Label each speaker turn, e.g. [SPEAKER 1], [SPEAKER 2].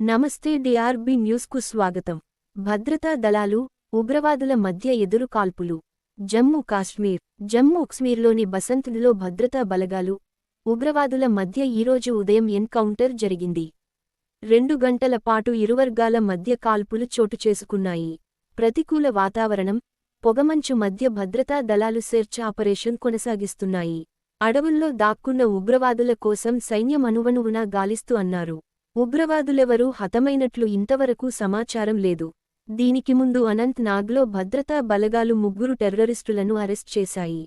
[SPEAKER 1] నమస్తే డిఆర్బి న్యూస్కు స్వాగతం. భద్రతా దళాలు ఉగ్రవాదుల మధ్య ఎదురు కాల్పులు జమ్మూ కాశ్మీర్. జమ్మూ కాశ్మీర్లోని బసంతుడిలో భద్రతా బలగాలు. ఉగ్రవాదుల మధ్య ఈరోజు ఉదయం ఎన్కౌంటర్ జరిగింది. రెండు గంటల పాటు ఇరువర్గాల మధ్య కాల్పులు చోటు చేసుకున్నాయి. ప్రతికూల వాతావరణం పొగమంచు మధ్య భద్రతా దళాలు సెర్చ్ ఆపరేషన్ కొనసాగిస్తున్నాయి. అడవుల్లో దాక్కున్న ఉగ్రవాదుల కోసం సైన్యం అనువనువునా గాలిస్తూ అన్నారు. ఉగ్రవాదులెవరూ హతమైనట్లు ఇంతవరకు సమాచారం లేదు. దీనికి ముందు అనంత్ నాగ్లో భద్రతా బలగాలు ముగ్గురు టెర్రరిస్టులను అరెస్ట్ చేశాయి.